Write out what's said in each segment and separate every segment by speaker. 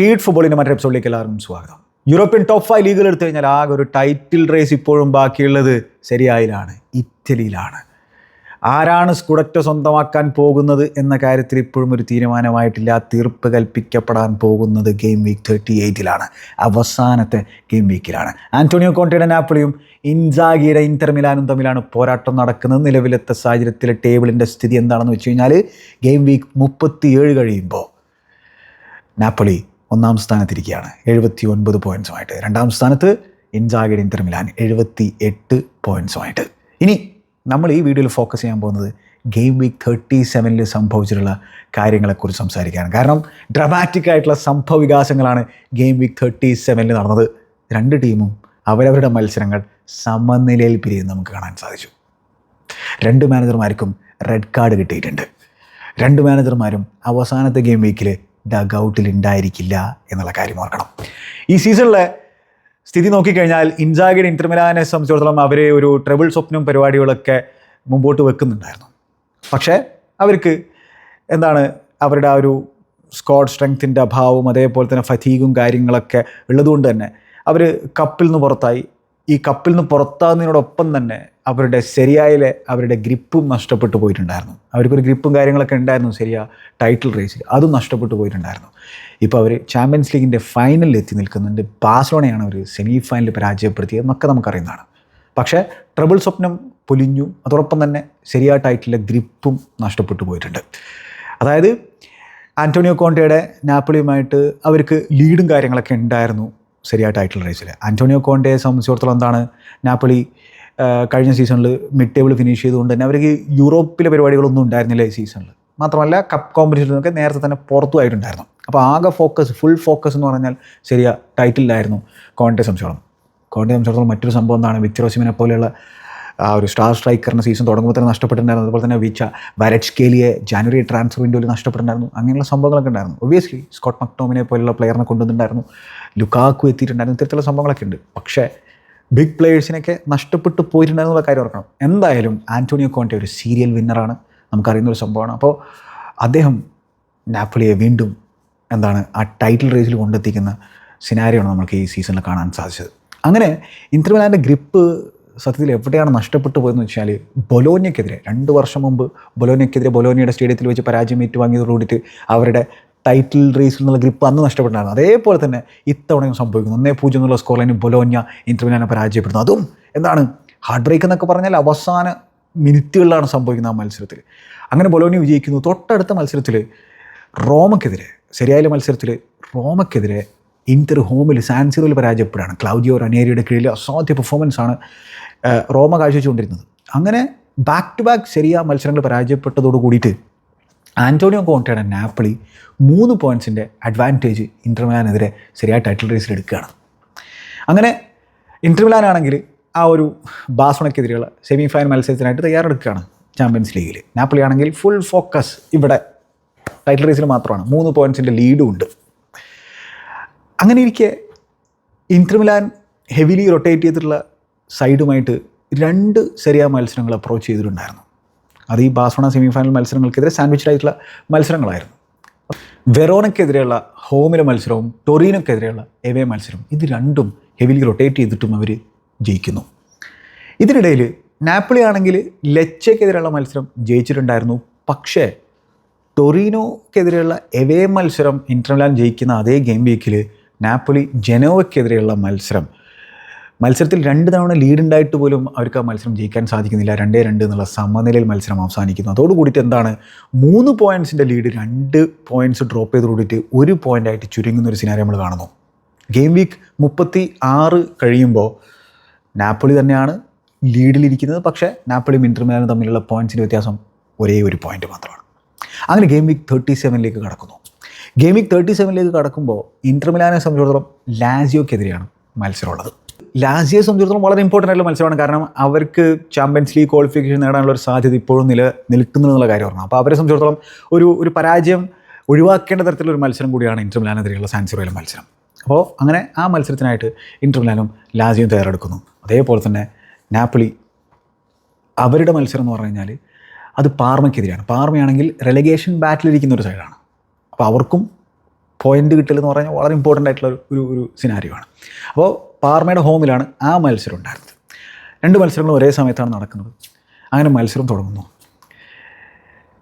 Speaker 1: Feed ഫുട്ബോളിന്റെ മറ്റൊരു എപ്പിസോഡിലേക്ക് എല്ലാവർക്കും സ്വാഗതം. യൂറോപ്യൻ ടോപ്പ് ഫൈവ് ലീഗുകൾ എടുത്തു കഴിഞ്ഞാൽ ആകെ ഒരു ടൈറ്റിൽ റേസ് ഇപ്പോഴും ബാക്കിയുള്ളത് ശരിയായിലാണ് ഇറ്റലിയിലാണ്. ആരാണ് സ്കുഡറ്റോ സ്വന്തമാക്കാൻ പോകുന്നത് എന്ന കാര്യത്തിൽ ഇപ്പോഴും ഒരു തീരുമാനമായിട്ടില്ല. തീർപ്പ് കൽപ്പിക്കപ്പെടാൻ പോകുന്നത് ഗെയിം വീക്ക് തേർട്ടി എയ്റ്റിലാണ് അവസാനത്തെ ഗെയിം വീക്കിലാണ്. ആന്റോണിയോ കോണ്ടിയുടെ നാപ്പിളിയും ഇൻസാഗിയുടെ ഇന്റർ മിലാനും തമ്മിലാണ് പോരാട്ടം നടക്കുന്നത്. നിലവിലത്തെ സാഹചര്യത്തിലെ ടേബിളിന്റെ സ്ഥിതി എന്താണെന്ന് വെച്ച് കഴിഞ്ഞാൽ ഗെയിം വീക്ക് മുപ്പത്തിയേഴ് കഴിയുമ്പോൾ നാപ്പൊളി ഒന്നാം സ്ഥാനത്തിരിക്കുകയാണ്. എഴുപത്തി ഒൻപത് പോയിന്റ്സുമായിട്ട് രണ്ടാം സ്ഥാനത്ത് ഇൻസാഗിയുടെ ഇന്റർ മിലാൻ എഴുപത്തി എട്ട് പോയിന്റ്സുമായിട്ട് ഇനി നമ്മൾ ഈ വീഡിയോയിൽ ഫോക്കസ് ചെയ്യാൻ പോകുന്നത് ഗെയിം വീക്ക് തേർട്ടി സെവനിൽ സംഭവിച്ചിട്ടുള്ള കാര്യങ്ങളെക്കുറിച്ച് സംസാരിക്കാനാണ്. കാരണം ഡ്രമാറ്റിക് ആയിട്ടുള്ള സംഭവ വികാസങ്ങളാണ് ഗെയിം വീക്ക് തേർട്ടി സെവനിൽ നടന്നത്. രണ്ട് ടീമും അവരവരുടെ മത്സരങ്ങൾ സമനിലയിൽ പിരിയുന്നത് നമുക്ക് കാണാൻ സാധിച്ചു. രണ്ട് മാനേജർമാർക്കും റെഡ് കാർഡ് കിട്ടിയിട്ടുണ്ട്. രണ്ട് മാനേജർമാരും അവസാനത്തെ ഗെയിം വീക്കിൽ ഡഗ് ഔട്ടിൽ ഉണ്ടായിരിക്കില്ല എന്നുള്ള കാര്യം ഓർക്കണം. ഈ സീസണിലെ സ്ഥിതി നോക്കിക്കഴിഞ്ഞാൽ ഇൻസാഗിയുടെ ഇന്റർമിലാനെ സംബന്ധിച്ചിടത്തോളം അവരെ ഒരു ട്രബിൾ സ്വപ്നം പരിപാടികളൊക്കെ മുമ്പോട്ട് വെക്കുന്നുണ്ടായിരുന്നു. പക്ഷേ അവർക്ക് എന്താണ് അവരുടെ ആ ഒരു സ്കോഡ് സ്ട്രെങ്ത്തിന്റെ അഭാവവും അതേപോലെ തന്നെ ഫതീഗും കാര്യങ്ങളൊക്കെ ഉള്ളതുകൊണ്ട് തന്നെ അവർ കപ്പിൽ നിന്ന് പുറത്തായി. ഈ കപ്പിൽ നിന്ന് പുറത്താകുന്നതിനോടൊപ്പം തന്നെ അവരുടെ ശരിയായിലെ അവരുടെ ഗ്രിപ്പും നഷ്ടപ്പെട്ടു പോയിട്ടുണ്ടായിരുന്നു. അവർക്കൊരു ഗ്രിപ്പും കാര്യങ്ങളൊക്കെ ഉണ്ടായിരുന്നു ശരിയാ ടൈറ്റിൽ റേസിൽ അതും നഷ്ടപ്പെട്ടു പോയിട്ടുണ്ടായിരുന്നു. ഇപ്പോൾ അവർ ചാമ്പ്യൻസ് ലീഗിന്റെ ഫൈനലിൽ എത്തി നിൽക്കുന്നുണ്ട്. ബാഴ്സലോണയാണ് അവർ സെമി ഫൈനലിൽ പരാജയപ്പെടുത്തിയത് എന്നൊക്കെ നമുക്കറിയുന്നതാണ്. പക്ഷേ ട്രബിൾ സ്വപ്നം പൊലിഞ്ഞു. അതോടൊപ്പം തന്നെ ശരിയാ ടൈറ്റിലെ ഗ്രിപ്പും നഷ്ടപ്പെട്ടു പോയിട്ടുണ്ട്. അതായത് ആന്റോണിയോ കോണ്ടയുടെ നാപ്പിളിയുമായിട്ട് അവർക്ക് ലീഡും കാര്യങ്ങളൊക്കെ ഉണ്ടായിരുന്നു. ശരിയാ ടൈറ്റിൽ റേസിൽ ആന്റോണിയോ കോണ്ടയെ സംബന്ധിച്ചിടത്തോളം എന്താണ്? നാപ്പിളി കഴിഞ്ഞ സീസണിൽ മിഡ് ടേബിൾ ഫിനിഷ് ചെയ്തുകൊണ്ട് തന്നെ അവർക്ക് യൂറോപ്പിലെ പരിപാടികളൊന്നും ഉണ്ടായിരുന്നില്ല ഈ സീസണിൽ മാത്രമല്ല കപ്പ് കോമ്പറ്റീഷനൊക്കെ നേരത്തെ തന്നെ പുറത്തുമായിട്ടുണ്ടായിരുന്നു അപ്പോൾ ആകെ ഫോക്കസ് ഫുൾ ഫോക്കസ് എന്ന് പറഞ്ഞാൽ ശരിയാ ടൈറ്റിലായിരുന്നു കോണ്ടെ സംശയം കോണ്ടെ സംശയത്തോളം മറ്റൊരു സംഭവം എന്താണ്? വിക്ടർ ഓസിമിനെ പോലെയുള്ള ആ ഒരു സ്റ്റാർ സ്ട്രൈക്കറിന് സീസൺ തുടങ്ങുമ്പോൾ തന്നെ നഷ്ടപ്പെട്ടിട്ടുണ്ടായിരുന്നു. അതുപോലെ തന്നെ വിച്ച കേലിയെ ജാനുവരി ട്രാൻസ്ഫർ വിൻഡോയിൽ നഷ്ടപ്പെട്ടിട്ടുണ്ടായിരുന്നു. അങ്ങനെയുള്ള സംഭവങ്ങളൊക്കെ ഉണ്ടായിരുന്നു. ഒബ്വിയസ്ലി സ്കോട്ട് മക്ടോമിനെ പോലുള്ള പ്ലെയറിനെ കൊണ്ടുവന്നിട്ടുണ്ടായിരുന്നു. ലുക്കാക്കു എത്തിയിട്ടുണ്ടായിരുന്നു. ഇത്തരത്തിലുള്ള സംഭവങ്ങളൊക്കെ ഉണ്ട്. പക്ഷേ ബിഗ് പ്ലേയേഴ്സിനൊക്കെ നഷ്ടപ്പെട്ടു പോയിട്ടുണ്ടായിരുന്നുള്ള കാര്യം ഓർക്കണം. എന്തായാലും ആന്റോണിയോ കോണ്ടെ ഒരു സീരിയൽ വിന്നറാണ് നമുക്കറിയുന്ന ഒരു സംഭവമാണ്. അപ്പോൾ അദ്ദേഹം നാപ്പിളിയെ വീണ്ടും എന്താണ് ആ ടൈറ്റിൽ റേസിൽ കൊണ്ടെത്തിക്കുന്ന സിനാരിയാണ് നമുക്ക് ഈ സീസണിൽ കാണാൻ സാധിച്ചത്. അങ്ങനെ ഇന്റർമിലാന്റെ ഗ്രിപ്പ് സത്യത്തിൽ എവിടെയാണ് നഷ്ടപ്പെട്ടു പോയതെന്ന് വെച്ചാൽ ബൊലോനിയക്കെതിരെ രണ്ട് വർഷം മുമ്പ് ബൊലോനിയക്കെതിരെ ബൊലോനിയുടെ സ്റ്റേഡിയത്തിൽ വെച്ച് പരാജയം ഏറ്റുവാങ്ങിയതോടുകൂടിയിട്ട് അവരുടെ ടൈറ്റിൽ റേസിൽ നിന്നുള്ള ഗ്രിപ്പ് അന്ന് നഷ്ടപ്പെട്ടാണ് അതേപോലെ തന്നെ ഇത്തവണയും സംഭവിക്കുന്നു. ഒന്നേ പൂജ്യം എന്നുള്ള സ്കോർ ലൈനിൽ ബൊലോന്യ ഇന്റർമിലാനെ പരാജയപ്പെടുന്നു. അതും എന്താണ്? ഹാർഡ് ബ്രേക്ക് എന്നൊക്കെ പറഞ്ഞാൽ അവസാന മിനിറ്റുകളിലാണ് സംഭവിക്കുന്നത് ആ മത്സരത്തിൽ. അങ്ങനെ ബൊലോനി വിജയിക്കുന്നു. തൊട്ടടുത്ത മത്സരത്തിൽ റോമക്കെതിരെ ശരിയായ മത്സരത്തിൽ റോമക്കെതിരെ ഇന്റർ ഹോമിൽ സാൻസിറോയിൽ പരാജയപ്പെടുകയാണ്. ക്ലൗഡിയോ റനേരിയുടെ കീഴിൽ അസാധ്യ പെർഫോമൻസാണ് റോമ കാഴ്ചവെച്ചുകൊണ്ടിരുന്നത്. അങ്ങനെ ബാക്ക് ടു ബാക്ക് ശരിയാ മത്സരങ്ങൾ പരാജയപ്പെട്ടതോട് കൂടിയിട്ട് ആന്റോണിയോ കോണ്ടയുടെ നാപ്പിളി മൂന്ന് പോയിൻസിന്റെ അഡ്വാന്റേജ് ഇന്റർമിലാനെതിരെ ശരിയായ ടൈറ്റിൽ റേസിൽ എടുക്കുകയാണ്. അങ്ങനെ ഇന്റർമിലാനാണെങ്കിൽ ആ ഒരു ബാസ്മണയ്ക്കെതിരെയുള്ള സെമി ഫൈനൽ മത്സരത്തിനായിട്ട് തയ്യാറെടുക്കുകയാണ് ചാമ്പ്യൻസ് ലീഗിൽ നാപ്പിളി ആണെങ്കിൽ ഫുൾ ഫോക്കസ് ഇവിടെ ടൈറ്റിൽ റേസിൽ മാത്രമാണ്. മൂന്ന് പോയിൻസിന്റെ ലീഡും ഉണ്ട്. അങ്ങനെ ഇരിക്കെ ഇന്റർമിലാൻ ഹെവിലി റൊട്ടേറ്റ് ചെയ്തിട്ടുള്ള സൈഡുമായിട്ട് രണ്ട് ചെറിയ മത്സരങ്ങൾ അപ്രോച്ച് ചെയ്തിട്ടുണ്ടായിരുന്നു. അത് ഈ ബാസോണ സെമി ഫൈനൽ മത്സരങ്ങൾക്കെതിരെ സാൻഡ്വിച്ച് ആയിട്ടുള്ള മത്സരങ്ങളായിരുന്നു. വെറോണയ്ക്കെതിരെയുള്ള ഹോമിലെ മത്സരവും ടൊറീനോക്കെതിരെയുള്ള എവേ മത്സരവും ഇത് രണ്ടും ഹെവിലി റൊട്ടേറ്റ് ചെയ്തിട്ടും അവർ ജയിക്കുന്നു. ഇതിനിടയിൽ നാപ്പിളി ആണെങ്കിൽ ലെച്ചയ്ക്കെതിരെയുള്ള മത്സരം ജയിച്ചിട്ടുണ്ടായിരുന്നു. പക്ഷേ ടൊറീനോക്കെതിരെയുള്ള എവേ മത്സരം ഇന്റർമിലാൻ ജയിക്കുന്ന അതേ ഗെയിം വീക്കിൽ നാപ്പിളി ജനോവയ്ക്കെതിരെയുള്ള മത്സരം. മത്സരത്തിൽ രണ്ട് തവണ ലീഡുണ്ടായിട്ട് പോലും അവർക്ക് ആ മത്സരം ജയിക്കാൻ സാധിക്കുന്നില്ല. രണ്ടേ രണ്ട് എന്നുള്ള സമനിലയിൽ മത്സരം അവസാനിക്കുന്നു. അതോടുകൂടിയിട്ട് എന്താണ്? മൂന്ന് പോയിന്റ്സിന്റെ ലീഡ് രണ്ട് പോയിന്റ്സ് ഡ്രോപ്പ് ചെയ്ത് കൂടിയിട്ട് ഒരു പോയിന്റായിട്ട് ചുരുങ്ങുന്ന ഒരു സിനാരി നമ്മൾ കാണുന്നു. ഗെയിം വീക്ക് മുപ്പത്തി ആറ് കഴിയുമ്പോൾ നാപ്പോളി തന്നെയാണ് ലീഡിലിരിക്കുന്നത് പക്ഷേ നാപ്പിളിയും ഇന്റർമിലാനും തമ്മിലുള്ള പോയിന്റ്സിന്റെ വ്യത്യാസം ഒരേ ഒരു പോയിന്റ് മാത്രമാണ്. അങ്ങനെ ഗെയിം വീക്ക് തേർട്ടി സെവനിലേക്ക് കടക്കുന്നു. ഗെയിം വീക്ക് തേർട്ടി സെവനിലേക്ക് കടക്കുമ്പോൾ ഇന്റർമിലാനെ സംബന്ധിച്ചിടത്തോളം ലാസിയോക്കെതിരെയാണ് മത്സരമുള്ളത്. ലാസിയെ സംബന്ധിച്ചിടത്തോളം വളരെ ഇമ്പോർട്ടന്റ് ആയിട്ടുള്ള മത്സരമാണ്. കാരണം അവർക്ക് ചാമ്പ്യൻസ് ലീഗ് ക്വാളിഫിക്കേഷൻ നേടാനുള്ള ഒരു സാധ്യത ഇപ്പോഴും നില നിൽക്കുന്നു എന്നുള്ള കാര്യം പറഞ്ഞു അപ്പോൾ അവരെ സംബന്ധിച്ചിടത്തോളം ഒരു ഒരു പരാജയം ഒഴിവാക്കേണ്ട തരത്തിലുള്ള ഒരു മത്സരം കൂടിയാണ് ഇന്റർമിലാനെതിരെയുള്ള സാൻസിറോയിലെ മത്സരം. അപ്പോൾ അങ്ങനെ ആ മത്സരത്തിനായിട്ട് ഇന്റർമിലാനും ലാസിയും തയ്യാറെടുക്കുന്നു. അതേപോലെ തന്നെ നാപ്പിളി അവരുടെ മത്സരം എന്ന് പറഞ്ഞു കഴിഞ്ഞാൽ അത് പാർമയ്ക്കെതിരെയാണ്. പാർമയാണെങ്കിൽ റെലഗേഷൻ ബാറ്റിലിരിക്കുന്ന ഒരു സൈഡാണ് അപ്പോൾ അവർക്കും പോയിന്റ് കിട്ടൽ എന്ന് പറഞ്ഞാൽ വളരെ ഇമ്പോർട്ടന്റ് ആയിട്ടുള്ള ഒരു- ഒരു സിനാരിയോ ആണ്. അപ്പോൾ പാർമയുടെ ഹോമിലാണ് ആ മത്സരം ഉണ്ടായിരുന്നത്. രണ്ട് മത്സരങ്ങളും ഒരേ സമയത്താണ് നടക്കുന്നത്. അങ്ങനെ മത്സരം തുടങ്ങുന്നു.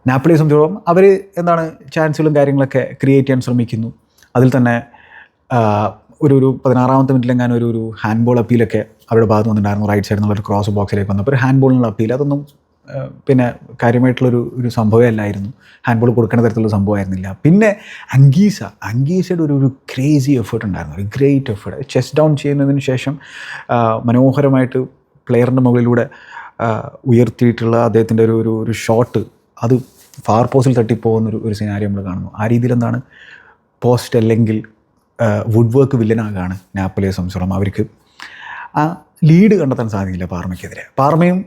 Speaker 1: നാപ്പിളിയെ സംബന്ധിച്ചോളം അവർ എന്താണ് ചാൻസുകളും കാര്യങ്ങളൊക്കെ ക്രിയേറ്റ് ചെയ്യാൻ ശ്രമിക്കുന്നു. അതിൽ തന്നെ ഒരു ഒരു പതിനാറാമത്തെ മിനിറ്റിലെങ്ങാനും ഒരു ഒരു ഹാൻഡ് ബോൾ അപ്പീലൊക്കെ അവരുടെ ഭാഗത്ത് വന്നിട്ടുണ്ടായിരുന്നു റൈറ്റ് സൈഡിൽ നിന്നുള്ള ഒരു ക്രോസ് ബോക്സിലേക്ക് വന്നപ്പോൾ ഒരു ഹാൻഡ് ബോളിനുള്ള അപ്പീൽ അതൊന്നും പിന്നെ കാര്യമായിട്ടുള്ളൊരു ഒരു സംഭവമല്ലായിരുന്നു. ഹാൻഡ് ബോൾ കൊടുക്കേണ്ട തരത്തിലുള്ള സംഭവമായിരുന്നില്ല. പിന്നെ അങ്കീസ അങ്കീസയുടെ ഒരു ഒരു ക്രേസി എഫേർട്ട് ഉണ്ടായിരുന്നു. ഒരു ഗ്രേറ്റ് എഫേർട്ട് ചെസ്റ്റ് ഡൗൺ ചെയ്യുന്നതിന് ശേഷം മനോഹരമായിട്ട് പ്ലെയറിന്റെ മുകളിലൂടെ ഉയർത്തിയിട്ടുള്ള അദ്ദേഹത്തിന്റെ ഒരു ഒരു ഒരു ഷോട്ട് അത് ഫാർ പോസ്റ്റിൽ തട്ടിപ്പോകുന്നൊരു ഒരു സിനാരി നമ്മൾ കാണുന്നു. ആ രീതിയിൽ എന്താണ്? പോസ്റ്റ് അല്ലെങ്കിൽ വുഡ് വർക്ക് വില്ലനാകാണ് നാപ്പലിയെ സംബന്ധിച്ചോളം അവർക്ക് ആ ലീഡ് കണ്ടെത്താൻ സാധിക്കില്ല പാർമയ്ക്കെതിരെ. പാർമയും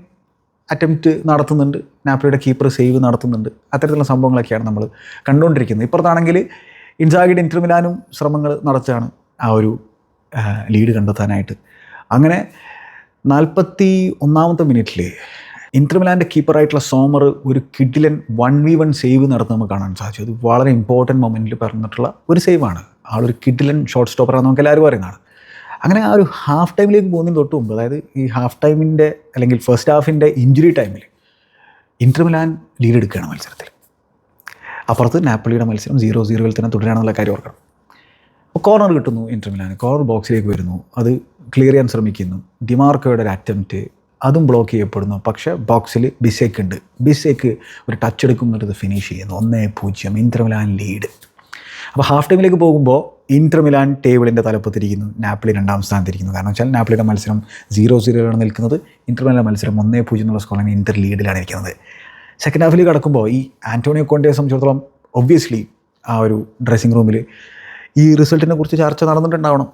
Speaker 1: അറ്റംപ്റ്റ് നടത്തുന്നുണ്ട്. നാപ്പിയുടെ കീപ്പർ സേവ് നടത്തുന്നുണ്ട്. അത്തരത്തിലുള്ള സംഭവങ്ങളൊക്കെയാണ് നമ്മൾ കണ്ടുകൊണ്ടിരിക്കുന്നത്. ഇപ്പുറത്താണെങ്കിൽ ഇൻസാഗിഡ് ഇന്റർമിലാനും ശ്രമങ്ങൾ നടത്തുകയാണ് ആ ഒരു ലീഡ് കണ്ടെത്താനായിട്ട്. അങ്ങനെ നാൽപ്പത്തി ഒന്നാമത്തെ മിനിറ്റിൽ ഇന്റർമിലാന്റെ കീപ്പറായിട്ടുള്ള സോമർ ഒരു കിഡിലൻ വൺ വി വൺ സേവ് നടത്തുന്ന നമുക്ക് കാണാൻ സാധിച്ചു. അത് വളരെ ഇമ്പോർട്ടന്റ് മൊമെന്റിൽ പറഞ്ഞിട്ടുള്ള ഒരു സേവാണ് ആളൊരു കിഡിലൻ ഷോർട്ട് സ്റ്റോപ്പറാണെന്ന് നമുക്ക് എല്ലാവരും പറയുന്നതാണ് അങ്ങനെ ആ ഒരു ഹാഫ് ടൈമിലേക്ക് പോകുന്നതിന് തൊട്ട് മുമ്പ് അതായത് ഈ ഹാഫ് ടൈമിന്റെ അല്ലെങ്കിൽ ഫസ്റ്റ് ഹാഫിന്റെ ഇഞ്ചുറി ടൈമിൽ ഇന്റർ മിലാൻ ലീഡ് എടുക്കുകയാണ് മത്സരത്തിൽ. അപ്പുറത്ത് നാപ്പിളിയുടെ മത്സരം സീറോ സീറോയിൽ തന്നെ തുടരാണെന്നുള്ള കാര്യം ഓർക്കണം. അപ്പോൾ കോർണർ കിട്ടുന്നു ഇന്റർ മിലാൻ കോർണർ ബോക്സിലേക്ക് വരുന്നു. അത് ക്ലിയർ ചെയ്യാൻ ശ്രമിക്കുന്നു. ഡിമാർക്കോയുടെ ഒരു അറ്റംപ്റ്റ് അതും ബ്ലോക്ക് ചെയ്യപ്പെടുന്നു. പക്ഷേ ബോക്സിൽ ബിസേക്ക് ഉണ്ട്. ബിസേക്ക് ഒരു ടച്ച് എടുക്കുന്നിടത്ത് ഫിനിഷ് ചെയ്യുന്നു. ഒന്നേ പൂജ്യം. ഇന്റർമിലാൻ ലീഡ് അപ്പോൾ ഹാഫ് ടൈമിലേക്ക് പോകുമ്പോൾ ഇന്റർ മിലാൻ ടേബിളിന്റെ തലപ്പത്തിരിക്കുന്നു. നാപ്പിളി രണ്ടാം സ്ഥാനത്തിരിക്കുന്നു. കാരണം വെച്ചാൽ നാപ്പിളിയുടെ മത്സരം സീറോ സീറോയിലാണ് നിൽക്കുന്നത്. ഇന്റർ മത്സരം ഒന്നേ പൂജ്യം എന്നുള്ള സ്കോറാണ് ഇന്റർ ലീഡിലാണ് ഇരിക്കുന്നത്. സെക്കൻഡ് ഹാഫിൽ കടക്കുമ്പോൾ ഈ ആന്റോണിയോ കോണ്ടയെ സംബന്ധിച്ചിടത്തോളം ഒബ്വിയസ്ലി ആ ഒരു ഡ്രസ്സിംഗ് റൂമിൽ ഈ റിസൾട്ടിനെ കുറിച്ച് ചർച്ച നടന്നിട്ടുണ്ടാവണം.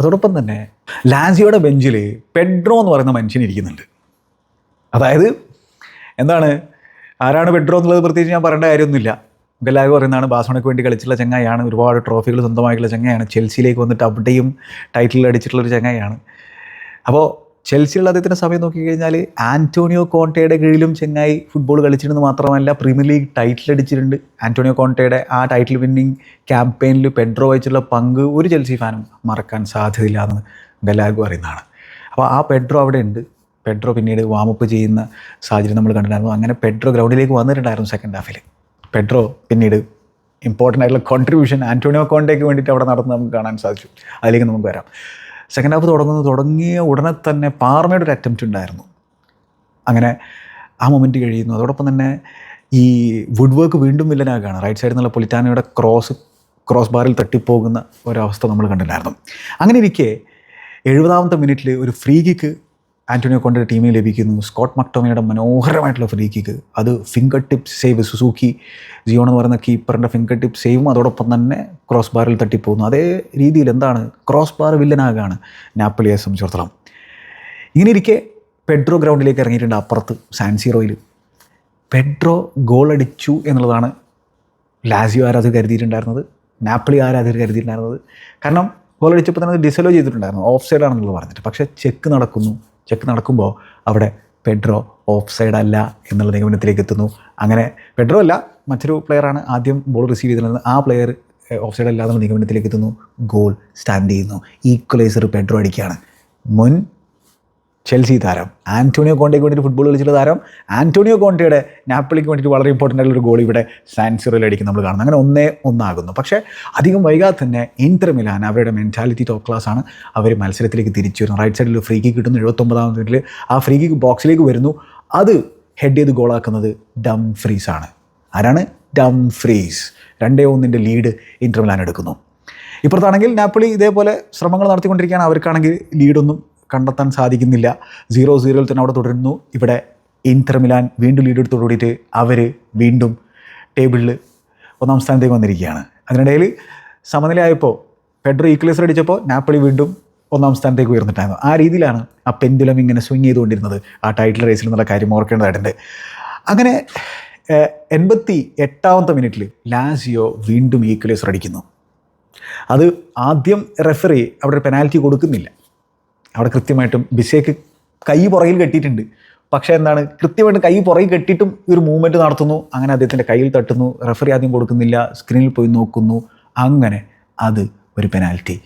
Speaker 1: അതോടൊപ്പം തന്നെ ലാൻസിയോയുടെ ബെഞ്ചിൽ പെഡ്രോ എന്ന് പറയുന്ന മനുഷ്യൻ ഇരിക്കുന്നുണ്ട്. അതായത് എന്താണ്? ആരാണ് പെഡ്രോ എന്നുള്ളത് പ്രത്യേകിച്ച് ഞാൻ പറയേണ്ട കാര്യമൊന്നുമില്ല. എല്ലാവരും പറയുന്നതാണ് ബാസോണയ്ക്ക് വേണ്ടി കളിച്ചിട്ടുള്ള ചങ്ങായാണ് ഒരുപാട് ട്രോഫികൾ സ്വന്തമായിട്ടുള്ള ചങ്ങായാണ് ചെൽസിയിലേക്ക് വന്നിട്ട് അവിടെയും ടൈറ്റിൽ അടിച്ചിട്ടുള്ള ഒരു ചങ്ങായാണ് അപ്പോൾ ചെൽസിയുള്ള അദ്ദേഹത്തിന്റെ സമയം നോക്കിക്കഴിഞ്ഞാൽ ആന്റോണിയോ കോണ്ടയുടെ കീഴിലും ചെങ്ങായി ഫുട്ബോൾ കളിച്ചിരുന്നു മാത്രമല്ല പ്രീമിയർ ലീഗ് ടൈറ്റിൽ അടിച്ചിട്ടുണ്ട്. ആന്റോണിയോ കോണ്ടയുടെ ആ ടൈറ്റിൽ വിന്നിങ് ക്യാമ്പയിനിൽ പെഡ്രോ വഹിച്ചുള്ള പങ്ക് ഒരു ചെൽസി ഫാനും മറക്കാൻ സാധ്യതയില്ല എന്ന് ഗലാഗ് പറയുന്നതാണ്. അപ്പോൾ ആ പെഡ്രോ അവിടെ ഉണ്ട്. പെഡ്രോ പിന്നീട് വാമപ്പ് ചെയ്യുന്ന സാഹചര്യം നമ്മൾ കണ്ടിട്ടുണ്ടായിരുന്നു. അങ്ങനെ പെഡ്രോ ഗ്രൗണ്ടിലേക്ക് വന്നിട്ടുണ്ടായിരുന്നു സെക്കൻഡ് ഹാഫിൽ പെഡ്രോ പിന്നീട് ഇമ്പോർട്ടന്റ് ആയിട്ടുള്ള കോൺട്രിബ്യൂഷൻ ആന്റോണിയോ കോണ്ടേക്ക് വേണ്ടിയിട്ട് അവിടെ നടന്ന് നമുക്ക് കാണാൻ സാധിച്ചു. അതിലേക്ക് നമുക്ക് വരാം. സെക്കൻഡ് ഹാഫ് തുടങ്ങുന്നത് തുടങ്ങിയ ഉടനെ തന്നെ പാർമയുടെ ഒരു അറ്റംപ്റ്റ് ഉണ്ടായിരുന്നു. അങ്ങനെ ആ മൊമെന്റ് കഴിയുന്നു. അതോടൊപ്പം തന്നെ ഈ വുഡ് വർക്ക് വീണ്ടും വില്ലനാകാണ്. റൈറ്റ് സൈഡിൽ നിന്നുള്ള പൊലിറ്റാനയുടെ ക്രോസ് ക്രോസ് ബാറിൽ തട്ടിപ്പോകുന്ന ഒരവസ്ഥ നമ്മൾ കണ്ടിട്ടുണ്ടായിരുന്നു അങ്ങനെ ഇരിക്കെ എഴുപതാമത്തെ മിനിറ്റിൽ ഒരു ഫ്രീ കിക്ക് ആന്റണിയോ കൊണ്ട ടീമിന് ലഭിക്കുന്നു. സ്കോട്ട് മക്ടോമിയുടെ മനോഹരമായിട്ടുള്ള ഫ്രീ കിക്ക് അത് finger tip save Suzuki Zion എന്ന് പറയുന്ന കീപ്പറിന്റെ ഫിംഗർ ടിപ്പ് സേവും അതോടൊപ്പം തന്നെ ക്രോസ് ബാറിൽ തട്ടിപ്പോകുന്നു. അതേ രീതിയിൽ എന്താണ്? ക്രോസ് ബാർ വില്ലനാകാണ് നാപ്പിളിയെ സംബന്ധിച്ചിടത്തോളം ഇങ്ങനെ ഇരിക്കെ പെഡ്രോ ഗ്രൗണ്ടിലേക്ക് ഇറങ്ങിയിട്ടുണ്ട് അപ്പുറത്ത് സാൻസിറോയിൽ പെഡ്രോ ഗോൾ അടിച്ചു എന്നുള്ളതാണ് ലാസിയോ ആരാധകർ കരുതിയിട്ടുണ്ടായിരുന്നത്. നാപ്പിളി ആരാധകർ കരുതിയിട്ടുണ്ടായിരുന്നത്. കാരണം ഗോൾ അടിച്ചപ്പോൾ തന്നെ ഡിസലോ ചെയ്തിട്ടുണ്ടായിരുന്നു. ഓഫ് സൈഡ് ആണെന്നുള്ളത് പറഞ്ഞിട്ട്. പക്ഷേ ചെക്ക് നടക്കുന്നു. ചെക്ക് നടക്കുമ്പോൾ അവിടെ പെഡ്രോ ഓഫ് സൈഡ് അല്ല എന്നുള്ള നിഗമനത്തിലേക്ക് എത്തുന്നു. അങ്ങനെ പെഡ്രോ അല്ല മറ്റൊരു പ്ലെയറാണ് ആദ്യം ബോൾ റിസീവ് ചെയ്തിരുന്നത്. ആ പ്ലെയർ ഓഫ് സൈഡ് അല്ലാതെ നിഗമനത്തിലേക്ക് എത്തുന്നു. ഗോൾ സ്റ്റാൻഡ് ചെയ്യുന്നു. ഈക്വലൈസർ പെഡ്രോ അടിക്കുകയാണ്. മുൻ ചെൽസി താരം. ആന്റോണിയോ കോണ്ടയ്ക്ക് വേണ്ടിയിട്ട് ഫുട്ബോൾ കളിച്ചിട്ടുള്ള താരം. ആന്റോണിയോ കോണ്ടയുടെ നാപ്പിളിക്ക് വേണ്ടിയിട്ട് വളരെ ഇമ്പോർട്ടന്റ് ആയിട്ടുള്ള ഗോൾ ഇവിടെ സാൻസിറോയിൽ അടിക്കും നമ്മൾ കാണുന്നത് അങ്ങനെ ഒന്നേ ഒന്നാകുന്നു. പക്ഷേ അധികം വൈകാതെ തന്നെ ഇന്റർ മിലാൻ അവരുടെ മെന്റാലിറ്റി ടോപ്പ് ക്ലാസ് ആണ്. അവർ മത്സരത്തിലേക്ക് തിരിച്ചു വരുന്നു റൈറ്റ് സൈഡിൽ ഫ്രീ കിക്ക് കിട്ടുന്നു. എഴുപത്തൊമ്പതാം മിനിറ്റിൽ ആ ഫ്രീ കിക്ക് ബോക്സിലേക്ക് വരുന്നു. അത് ഹെഡ് ചെയ്ത് ഗോളാക്കുന്നത് ഡം ഫ്രീസ് ആണ്. ആരാണ്? ഡം ഫ്രീസ് രണ്ടേ ഒന്നിന്റെ ലീഡ് ഇന്റർ മിലാൻ എടുക്കുന്നു. ഇപ്പുറത്താണെങ്കിൽ നാപ്പിളി ഇതേപോലെ ശ്രമങ്ങൾ നടത്തിക്കൊണ്ടിരിക്കുകയാണ്. അവർക്കാണെങ്കിൽ ലീഡൊന്നും കണ്ടെത്താൻ സാധിക്കുന്നില്ല. സീറോ സീറോയിൽ തന്നെ അവിടെ തുടരുന്നു. ഇവിടെ ഇന്റർ മിലാൻ വീണ്ടും ലീഡ് എടുത്തോടുകൂടിയിട്ട് അവർ വീണ്ടും ടേബിളിൽ ഒന്നാം സ്ഥാനത്തേക്ക് വന്നിരിക്കുകയാണ്. അതിനിടയിൽ സമനിലയായപ്പോൾ പെഡ്രോ ഈക്വലൈസർ അടിച്ചപ്പോൾ നാപ്പിളി വീണ്ടും ഒന്നാം സ്ഥാനത്തേക്ക് ഉയർന്നിട്ടായിരുന്നു. ആ രീതിയിലാണ് ആ പെൻഡുലം ഇങ്ങനെ സ്വിങ് ചെയ്തുകൊണ്ടിരുന്നത്. ആ ടൈറ്റിൽ റേസിൽ എന്നുള്ള കാര്യം ഓർക്കേണ്ടതായിട്ടുണ്ട്. അങ്ങനെ എൺപത്തി എട്ടാമത്തെ മിനിറ്റിൽ ലാസിയോ വീണ്ടും ഈക്വലൈസർ അടിക്കുന്നു. അത് ആദ്യം റെഫറി അവിടെ പെനാൽറ്റി കൊടുക്കുന്നില്ല. അവിടെ കൃത്യമായിട്ടും ബിസേക്ക് കൈ പുറകിൽ കെട്ടിയിട്ടുണ്ട്. പക്ഷേ എന്താണ്? കൃത്യമായിട്ട് കൈ പുറകിൽ കെട്ടിയിട്ടും ഒരു മൂവ്മെന്റ് നടത്തുന്നു. അങ്ങനെ അദ്ദേഹത്തിന്റെ കയ്യിൽ തട്ടുന്നു. റെഫറി ആദ്യം കൊടുക്കുന്നില്ല. സ്ക്രീനിൽ പോയി നോക്കുന്നു. അങ്ങനെ അത് ഒരു പെനാൽറ്റി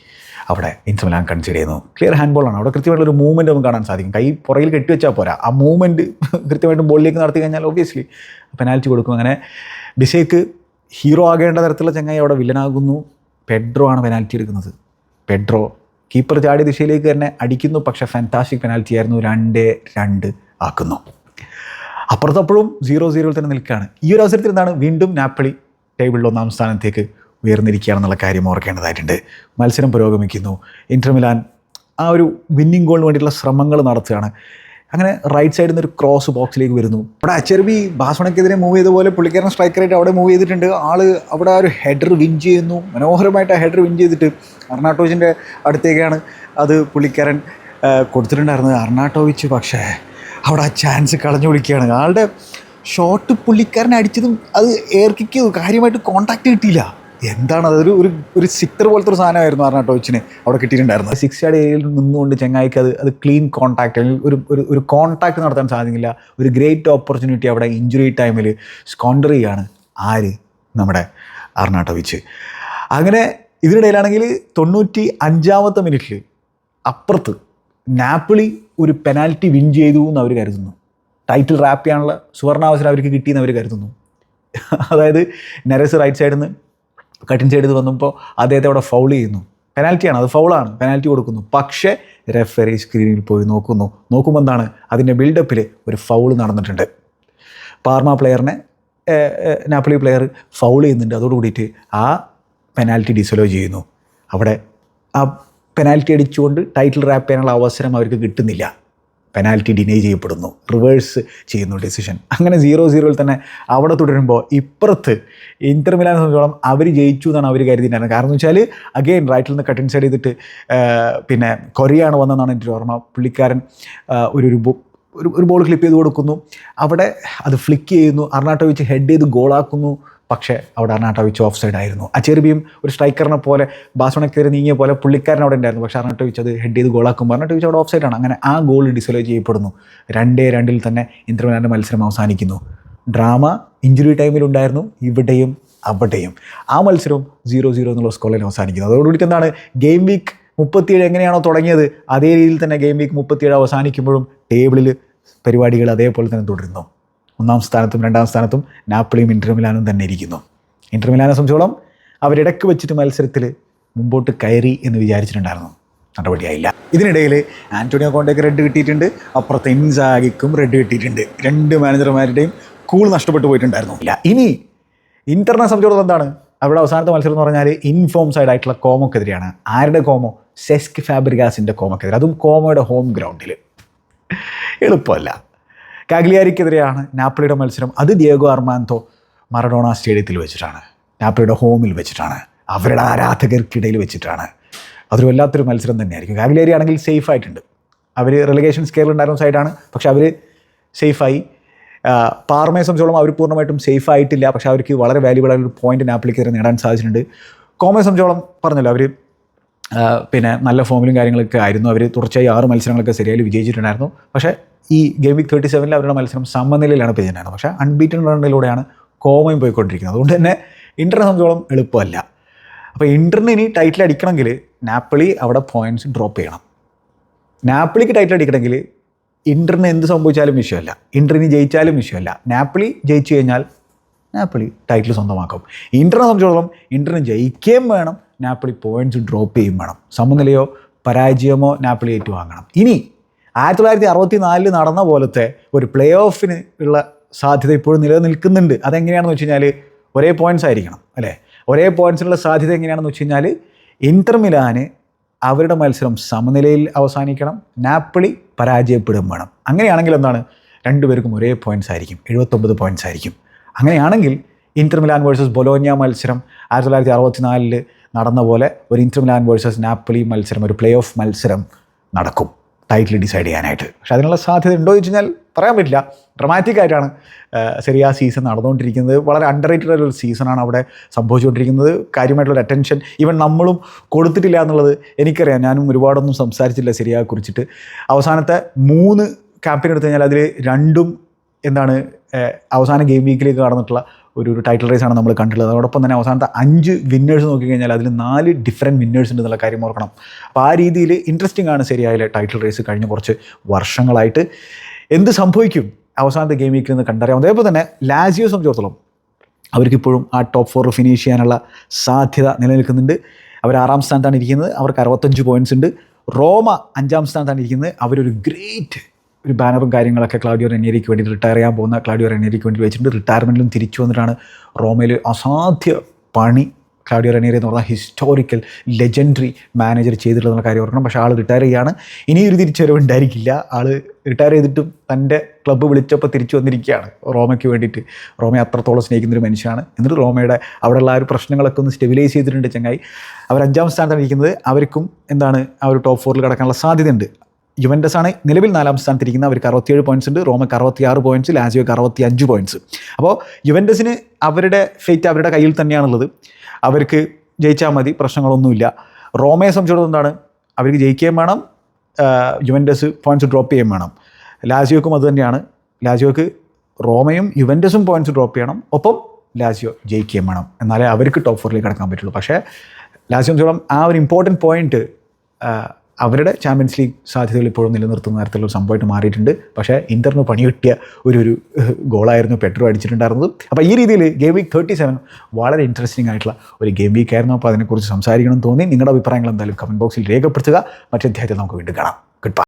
Speaker 1: അവിടെ ഇന്റർ മിലാൻ കൺസിഡർ ചെയ്യുന്നു. ക്ലിയർ ഹാൻഡ് ബോളാണ് അവിടെ കൃത്യമായിട്ടുള്ള ഒരു മൂവ്മെന്റ് നമുക്ക് കാണാൻ സാധിക്കും. കൈ പുറകിൽ കെട്ടിവെച്ചാൽ പോരാ. ആ മൂവ്മെന്റ് കൃത്യമായിട്ടും ബോളിലേക്ക് നടത്തി കഴിഞ്ഞാൽ ഒബ്വിയസ്ലി പെനാൽറ്റി കൊടുക്കും. അങ്ങനെ ബിഷേക്ക് ഹീറോ ആകേണ്ട തരത്തിലുള്ള ചങ്ങായി അവിടെ വില്ലനാകുന്നു പെഡ്രോ ആണ് പെനാൽറ്റി എടുക്കുന്നത്. പെഡ്രോ കീപ്പർ ചാടി ദിശയിലേക്ക് തന്നെ അടിക്കുന്നു. പക്ഷേ ഫാന്റാസ്റ്റിക് പെനാൽറ്റി ആയിരുന്നു. രണ്ട് രണ്ട് ആക്കുന്നു. അപ്പുറത്തപ്പോഴും സീറോ സീറോയിൽ തന്നെ നിൽക്കുകയാണ്. ഈ ഒരു അവസരത്തിൽ എന്താണ്? വീണ്ടും നാപ്പിളി ടേബിളിൽ ഒന്നാം സ്ഥാനത്തേക്ക് ഉയർന്നിരിക്കുകയാണെന്നുള്ള കാര്യം ഓർക്കേണ്ടതായിട്ടുണ്ട്. മത്സരം പുരോഗമിക്കുന്നു. ഇന്റർമിലാൻ ആ ഒരു വിന്നിംഗ് ഗോളിന് വേണ്ടിയിട്ടുള്ള ശ്രമങ്ങൾ നടത്തുകയാണ്. അങ്ങനെ റൈറ്റ് സൈഡിൽ നിന്ന് ഒരു ക്രോസ് ബോക്സിലേക്ക് വരുന്നു. ഇവിടെ അച്ചർവി ബാസ്വണക്കെതിരെ മൂവ് ചെയ്ത പോലെ പുള്ളിക്കാരൻ സ്ട്രൈക്കറായിട്ട് അവിടെ മൂവ് ചെയ്തിട്ടുണ്ട്. ആൾ അവിടെ ആ ഒരു ഹെഡർ വിൻ ചെയ്യുന്നു. മനോഹരമായിട്ട് ആ ഹെഡർ വിൻ ചെയ്തിട്ട് അർണാട്ടോവിച്ചിന്റെ അടുത്തേക്കാണ് അത് പുള്ളിക്കാരൻ കൊടുത്തിട്ടുണ്ടായിരുന്നത്. അർണാട്ടോവിച്ച് പക്ഷേ അവിടെ ആ ചാൻസ് കളഞ്ഞു വിളിക്കുകയാണ്. ആളുടെ ഷോട്ട് പുള്ളിക്കാരൻ അടിച്ചതും അത് എയർ കിക്ക് കാര്യമായിട്ട് കോണ്ടാക്ട് കിട്ടിയില്ല. എന്താണ് അതൊരു ഒരു ഒരു സിക്തർ പോലത്തെ ഒരു സാധനമായിരുന്നു അർണാട്ടോവിച്ചിന് അവിടെ കിട്ടിയിട്ടുണ്ടായിരുന്നത്. സിക്സ് യാർഡ് ഏരിയയിൽ നിന്നുകൊണ്ട് ചെങ്ങായിക്ക് അത് അത് ക്ലീൻ കോൺടാക്ട് അല്ലെങ്കിൽ ഒരു ഒരു ഒരു കോൺടാക്ട് നടത്താൻ സാധിക്കില്ല. ഒരു ഗ്രേറ്റ് ഓപ്പർച്യൂണിറ്റി അവിടെ ഇഞ്ചുറി ടൈമിൽ സ്കോണ്ടർ ചെയ്യുകയാണ് ആര്? നമ്മുടെ അർണാട്ടോവിച്ച്. അങ്ങനെ ഇതിനിടയിലാണെങ്കിൽ തൊണ്ണൂറ്റി അഞ്ചാമത്തെ മിനിറ്റിൽ അപ്പുറത്ത് നാപ്പിളി ഒരു പെനാൽറ്റി വിൻ ചെയ്തു എന്ന് അവർ കരുതുന്നു. ടൈറ്റിൽ റാപ്പ് ചെയ്യാനുള്ള സുവർണാവസരം അവർക്ക് കിട്ടിയെന്ന് അവർ കരുതുന്നു. അതായത് നെരസ് റൈറ്റ് സൈഡിൽ നിന്ന് കട്ടിൻ സൈഡിൽ വന്നപ്പോൾ അദ്ദേഹത്തെ അവിടെ ഫൗൾ ചെയ്യുന്നു. പെനാൽറ്റിയാണ് അത് ഫൗളാണ് പെനാൽറ്റി കൊടുക്കുന്നു. പക്ഷേ റെഫറി സ്ക്രീനിൽ പോയി നോക്കുന്നു. നോക്കുമ്പോൾ എന്താണ്? അതിന്റെ ബിൽഡപ്പിൽ ഒരു ഫൗൾ നടന്നിട്ടുണ്ട്. പാർമ പ്ലെയറിനെ നാപ്പിളി പ്ലെയർ ഫൗൾ ചെയ്യുന്നുണ്ട്. അതോടുകൂടിയിട്ട് ആ പെനാൽറ്റി ഡിസലോ ചെയ്യുന്നു. അവിടെ ആ പെനാൽറ്റി അടിച്ചുകൊണ്ട് ടൈറ്റിൽ റാപ്പ് ചെയ്യാനുള്ള അവസരം അവർക്ക് കിട്ടുന്നില്ല. പെനാൽറ്റി ഡിനൈ ചെയ്യപ്പെടുന്നു. റിവേഴ്സ് ചെയ്യുന്നു ഡെസിഷൻ അങ്ങനെ സീറോ സീറോയിൽ തന്നെ അവിടെ തുടരുമ്പോൾ ഇപ്പുറത്ത് ഇന്റർ മിലാനെ സംബന്ധിച്ചോളം അവർ ജയിച്ചു എന്നാണ് അവർ കരുതിയിട്ടുണ്ടായിരുന്നത്. കാരണം എന്ന് വെച്ചാൽ അഗെയിൻ റൈറ്റിൽ നിന്ന് കട്ടിൻ സൈഡ് ചെയ്തിട്ട് പിന്നെ കൊറിയാണ് വന്നതെന്നാണ് എന്റെ ഓർമ്മ. പുള്ളിക്കാരൻ ഒരു ഒരു ഒരു ഒരു ബോൾ ക്ലിപ്പ് ചെയ്ത് കൊടുക്കുന്നു. അവിടെ അത് ഫ്ലിക്ക് ചെയ്യുന്നു. അർണാട്ടോവിച്ച് ഹെഡ് ചെയ്ത് ഗോളാക്കുന്നു പക്ഷേ അവിടെ അർണാട്ടോവിച്ച് ഓഫ് സൈഡ് ആയിരുന്നു അച്ചേർബിയും ഒരു സ്ട്രൈക്കറിനെ പോലെ ബാസോണക്കെതിരെ നീങ്ങിയ പോലെ പുള്ളിക്കാരൻ അവിടെ ഉണ്ടായിരുന്നു. പക്ഷേ അർണാട്ടോവിച്ച് അത് ഹെഡ് ചെയ്ത് ഗോളാക്കുമ്പോൾ അർണാട്ടോവിച്ച് അവിടെ ഓഫ് സൈഡാണ് അങ്ങനെ ആ ഗോൾ ഡിസലോ ചെയ്യപ്പെടുന്നു. രണ്ടേ രണ്ടിൽ തന്നെ ഇന്ദ്രമിലാന്റെ മത്സരം അവസാനിക്കുന്നു. ഡ്രാമ ഇഞ്ചുറി ടൈമിലുണ്ടായിരുന്നു ഇവിടെയും അവിടെയും. ആ മത്സരവും സീറോ സീറോ എന്നുള്ള സ്കോറിൽ അവസാനിക്കുന്നു. അതോടുകൂടി എന്താണ്? ഗെയിം വീക്ക് മുപ്പത്തിയേഴ് എങ്ങനെയാണോ തുടങ്ങിയത്? അതേ രീതിയിൽ തന്നെ ഗെയിം വീക്ക് മുപ്പത്തിയേഴ് അവസാനിക്കുമ്പോഴും ടേബിളിൽ പരിപാടികൾ അതേപോലെ തന്നെ തുടരുന്നു. ഒന്നാം സ്ഥാനത്തും രണ്ടാം സ്ഥാനത്തും നാപ്പിളിയും ഇന്റർമിലാനും തന്നെ ഇരിക്കുന്നു. ഇന്റർമിലാനെ സംബന്ധിച്ചോളം അവരിടക്ക് വെച്ചിട്ട് മത്സരത്തിൽ മുമ്പോട്ട് കയറി എന്ന് വിചാരിച്ചിട്ടുണ്ടായിരുന്നു. നടപടിയായില്ല. ഇതിനിടയിൽ ആന്റോണിയോ കോണ്ടയ്ക്ക് റെഡ് കിട്ടിയിട്ടുണ്ട്. അപ്പുറത്തെ ഇൻസാഗിക്കും റെഡ് കിട്ടിയിട്ടുണ്ട്. രണ്ട് മാനേജർമാരുടെയും കൂൾ നഷ്ടപ്പെട്ടു പോയിട്ടുണ്ടായിരുന്നു. ഇല്ല. ഇനി ഇന്റർനെ സംബന്ധിച്ചിടത്തോളം എന്താണ്? അവിടെ അവസാനത്തെ മത്സരം എന്ന് പറഞ്ഞാൽ ഇൻഫോം സൈഡ് ആയിട്ടുള്ള കോമോക്കെതിരെയാണ്. ആരുടെ കോമോ? സെസ്ക് ഫാബ്രിഗാസിന്റെ കോമോക്കെതിരെ. അതും കോമോയുടെ ഹോം ഗ്രൗണ്ടിൽ എളുപ്പമല്ല. കാഗ്ലിയാരിക്കെതിരെയാണ് നാപ്പിളിയുടെ മത്സരം. അത് ദിയേഗോ അർമാന്തോ മറഡോണ സ്റ്റേഡിയത്തിൽ വെച്ചിട്ടാണ്. നാപ്പിളിയുടെ ഹോമിൽ വെച്ചിട്ടാണ്. അവരുടെ ആരാധകർക്കിടയിൽ വെച്ചിട്ടാണ്. അതൊരു വല്ലാത്തൊരു മത്സരം തന്നെയായിരിക്കും. കാഗ്ലിയാരി ആണെങ്കിൽ സേഫ് ആയിട്ടുണ്ട്. അവർ റിലഗേഷൻ സ്കെയറിൽ ഉണ്ടായിരുന്ന സൈഡാണ് പക്ഷെ അവർ സേഫായി പാർമയെ സംബന്ധിച്ചോളം അവർ പൂർണമായിട്ടും സേഫ് ആയിട്ടില്ല. പക്ഷേ അവർക്ക് വളരെ വാല്യൂബിൾ ആയ ഒരു പോയിന്റ് നാപ്പിളിക്കെതിരെ നേടാൻ സാധിച്ചിട്ടുണ്ട്. കോമയെ സംബന്ധിച്ചോളം പറഞ്ഞല്ലോ അവർ പിന്നെ നല്ല ഫോമിലും കാര്യങ്ങളൊക്കെ ആയിരുന്നു. അവർ തുടർച്ചയായി ആറ് മത്സരങ്ങളൊക്കെ ശരിയായി വിജയിച്ചിട്ടുണ്ടായിരുന്നു. പക്ഷേ ഈ ഗെയിം വീക്ക് തേർട്ടി സെവനിൽ അവരുടെ മത്സരം സമനിലയിലാണ് പെയ്തിട്ടുണ്ടായിരുന്നത് പക്ഷേ അൺബീറ്റൺ റണ്ണിലൂടെയാണ് കോമയും പോയിക്കൊണ്ടിരിക്കുന്നത്. അതുകൊണ്ട് തന്നെ ഇന്ററിനെ സംബന്ധിച്ചോളം എളുപ്പമല്ല. അപ്പോൾ ഇന്ററിന് ഇനി ടൈറ്റിൽ അടിക്കണമെങ്കിൽ നാപ്പിളി അവിടെ പോയിന്റ്സ് ഡ്രോപ്പ് ചെയ്യണം. നാപ്പിളിക്ക് ടൈറ്റിൽ അടിക്കണമെങ്കിൽ ഇന്ററിന് എന്ത് സംഭവിച്ചാലും വിഷയമല്ല. ഇന്ററിന് ജയിച്ചാലും വിഷയമല്ല. നാപ്പിളി ജയിച്ചു കഴിഞ്ഞാൽ നാപ്പിളി ടൈറ്റിൽ സ്വന്തമാക്കും. ഇന്ററിനെ സംബന്ധിച്ചിടത്തോളം ഇന്ററിന് ജയിക്കുകയും വേണം നാപ്പിളി പോയിന്റ്സ് ഡ്രോപ്പ് ചെയ്യുകയും വേണം. സമനിലയോ പരാജയമോ നാപ്പിളി ഏറ്റുവാങ്ങണം. ഇനി ആയിരത്തി തൊള്ളായിരത്തി അറുപത്തി നാലിൽ നടന്ന പോലത്തെ ഒരു പ്ലേ ഓഫിന് ഉള്ള സാധ്യത ഇപ്പോഴും നിലനിൽക്കുന്നുണ്ട്. അതെങ്ങനെയാണെന്ന് വെച്ച് കഴിഞ്ഞാൽ ഒരേ പോയിന്റ്സ് ആയിരിക്കണം അല്ലേ? ഒരേ പോയിൻസിനുള്ള സാധ്യത എങ്ങനെയാണെന്ന് വെച്ച് കഴിഞ്ഞാൽ ഇന്റർ മിലാന് അവരുടെ മത്സരം സമനിലയിൽ അവസാനിക്കണം നാപ്പിളി പരാജയപ്പെടുകയും വേണം. അങ്ങനെയാണെങ്കിൽ എന്താണ്? രണ്ടുപേർക്കും ഒരേ പോയിന്റ്സ് ആയിരിക്കും എഴുപത്തൊമ്പത് പോയിന്റ്സ് ആയിരിക്കും. അങ്ങനെയാണെങ്കിൽ ഇന്റർ മിലാൻ വേഴ്സസ് ബൊലോഞ്ഞ മത്സരം ആയിരത്തി തൊള്ളായിരത്തി അറുപത്തിനാലിൽ നടന്ന പോലെ ഒരു ഇന്റർ മിലാൻ വേഴ്സസ് നാപ്പിളി മത്സരം ഒരു പ്ലേ ഓഫ് മത്സരം നടക്കും. ടൈറ്റിൽ ഡിസൈഡ് ചെയ്യാനായിട്ട്. പക്ഷെ അതിനുള്ള സാധ്യത ഉണ്ടോ എന്ന് വെച്ച് കഴിഞ്ഞാൽ പറയാൻ പറ്റില്ല. ഡ്രമാറ്റിക് ആയിട്ടാണ് ശരി ആ സീസൺ നടന്നുകൊണ്ടിരിക്കുന്നത്. വളരെ അണ്ടർ റേറ്റഡ് ഒരു സീസണാണ് അവിടെ സംഭവിച്ചുകൊണ്ടിരിക്കുന്നത്. കാര്യമായിട്ടുള്ള അറ്റൻഷൻ ഈവൻ നമ്മളും കൊടുത്തിട്ടില്ല എന്നുള്ളത് എനിക്കറിയാം. ഞാനും ഒരുപാടൊന്നും സംസാരിച്ചില്ല ശരിയാ കുറിച്ചിട്ട്. അവസാനത്തെ മൂന്ന് ക്യാമ്പയിൻ എടുത്തു കഴിഞ്ഞാൽ അതിൽ രണ്ടും എന്താണ് അവസാന ഗെയിം വീക്കിലേക്ക് കടന്നിട്ടുള്ള ഒരു ഒരു ടൈറ്റിൽ റേസ് ആണ് നമ്മൾ കണ്ടിട്ടുള്ളത്. അതോടൊപ്പം തന്നെ അവസാനത്തെ അഞ്ച് വിന്നേഴ്സ് നോക്കിക്കഴിഞ്ഞാൽ അതിൽ നാല് ഡിഫറെന്റ് വിന്നേഴ്സ് ഉണ്ടെന്നുള്ള കാര്യം ഓർക്കണം. അപ്പോൾ ആ രീതിയിൽ ഇൻട്രസ്റ്റിംഗ് ആണ് ശരിയായ ടൈറ്റിൽ റേസ് കഴിഞ്ഞ കുറച്ച് വർഷങ്ങളായിട്ട്. എന്ത് സംഭവിക്കും? അവസാനത്തെ ഗെയിം വീക്കിൽ നിന്ന് കണ്ടറിയാം. അതേപോലെ തന്നെ ലാസിയോ സംബന്ധിച്ചിടത്തോളം അവർക്കിപ്പോഴും ആ ടോപ്പ് ഫോർ ഫിനിഷ് ചെയ്യാനുള്ള സാധ്യത നിലനിൽക്കുന്നുണ്ട്. അവർ ആറാം സ്ഥാനത്താണ് ഇരിക്കുന്നത്. അവർക്ക് അറുപത്തഞ്ച് പോയിന്റ്സ് ഉണ്ട്. റോമ അഞ്ചാം സ്ഥാനത്താണ് ഇരിക്കുന്നത്. അവരൊരു ഗ്രേറ്റ് ഒരു ബാനറും കാര്യങ്ങളൊക്കെ ക്ലാഡിയോ റെനിയറിക്ക് വേണ്ടി റിട്ടയർ ചെയ്യാൻ പോകുന്ന ക്ലാഡിയോ റെനിയറിക്ക് വേണ്ടി വെച്ചിട്ടുണ്ട്. റിട്ടയർമെന്റിലും തിരിച്ചു വന്നിട്ടാണ് റോമയിൽ അസാധ്യ പണി ക്ലാഡിയോ റെനിയറി എന്ന് പറഞ്ഞാൽ ഹിസ്റ്റോറിക്കൽ ലെജൻഡറി മാനേജർ ചെയ്തിട്ടുള്ള കാര്യം ഓർക്കണം. പക്ഷേ ആൾ റിട്ടയർ ചെയ്യാണ്. ഇനിയൊരു തിരിച്ചുവരവ് ഉണ്ടായിരിക്കില്ല. ആൾ റിട്ടയർ ചെയ്തിട്ടും തന്റെ ക്ലബ്ബ് വിളിച്ചപ്പോൾ തിരിച്ചു വന്നിരിക്കുകയാണ്. റോമയ്ക്ക് വേണ്ടിയിട്ട്. റോമയെ അത്രത്തോളം സ്നേഹിക്കുന്നൊരു മനുഷ്യനാണ്. എന്നിട്ട് റോമയുടെ അവിടെയുള്ള ആ ഒരു പ്രശ്നങ്ങളൊക്കെ ഒന്ന് സ്റ്റെബിലൈസ് ചെയ്തിട്ടുണ്ട് ചങ്ങായി. അവർ അഞ്ചാം സ്ഥാനത്താണ് ഇരിക്കുന്നത്. അവർക്കും എന്താണ് ആ ഒരു ടോപ്പ് ഫോറിൽ കിടക്കാനുള്ള സാധ്യതയുണ്ട്. യുവൻഡസ് ആണ് നിലവിൽ നാലാം സ്ഥാനത്തിരിക്കുന്നത് അവർക്ക് അറുപത്തിയേഴ് പോയിന്റ്സ് ഉണ്ട്. റോമയ്ക്ക് അറുപത്തിയാറ് പോയിന്റ്സ് ലാസിയോക്ക് അറുപത്തി അഞ്ച് പോയിന്റ്സ് അപ്പോൾ യുവൻഡസിന് അവരുടെ ഫേറ്റ് അവരുടെ കയ്യിൽ തന്നെയാണുള്ളത്. അവർക്ക് ജയിച്ചാൽ മതി പ്രശ്നങ്ങളൊന്നുമില്ല. റോമയെ സംബന്ധിച്ചിടത്തോളം എന്താണ്? അവർക്ക് ജയിക്കുകയും വേണം യുവൻഡസ് പോയിന്റ്സ് ഡ്രോപ്പ് ചെയ്യുകയും വേണം. ലാസിയോക്കും അതുതന്നെയാണ് ലാസിയോക്ക് റോമയും യുവൻഡസും പോയിന്റ്സ് ഡ്രോപ്പ് ചെയ്യണം. ഒപ്പം ലാസിയോ ജയിക്കുകയും വേണം. എന്നാലേ അവർക്ക് ടോപ്പ് ഫോറിലേക്ക് കടക്കാൻ പറ്റുള്ളൂ. പക്ഷേ ലാസിയോ ആ ഒരു ഇമ്പോർട്ടന്റ് പോയിന്റ് അവരുടെ ചാമ്പ്യൻസ് ലീഗ് സാധ്യതകൾ ഇപ്പോഴും നിലനിർത്തുന്ന തരത്തിലുള്ള സംഭവമായിട്ട് മാറിയിട്ടുണ്ട്. പക്ഷേ ഇന്റർന് പണി കിട്ടിയ ഒരു ഒരു ഗോളായിരുന്നു പെട്രോ അടിച്ചിട്ടുണ്ടായിരുന്നത്. അപ്പോൾ ഈ രീതിയിൽ ഗെയിം വീക്ക് തേർട്ടി സെവൻ വളരെ ഇൻട്രസ്റ്റിംഗ് ആയിട്ടുള്ള ഒരു ഗെയിം വീക്ക് ആയിരുന്നു. അപ്പോൾ അതിനെക്കുറിച്ച് സംസാരിക്കണം തോന്നി. നിങ്ങളുടെ അഭിപ്രായങ്ങൾ എന്തായാലും കമന്റ് ബോക്സിൽ രേഖപ്പെടുത്തുക. മറ്റേ അധ്യായത്തിൽ നമുക്ക് വീണ്ടും കാണാം. Good bye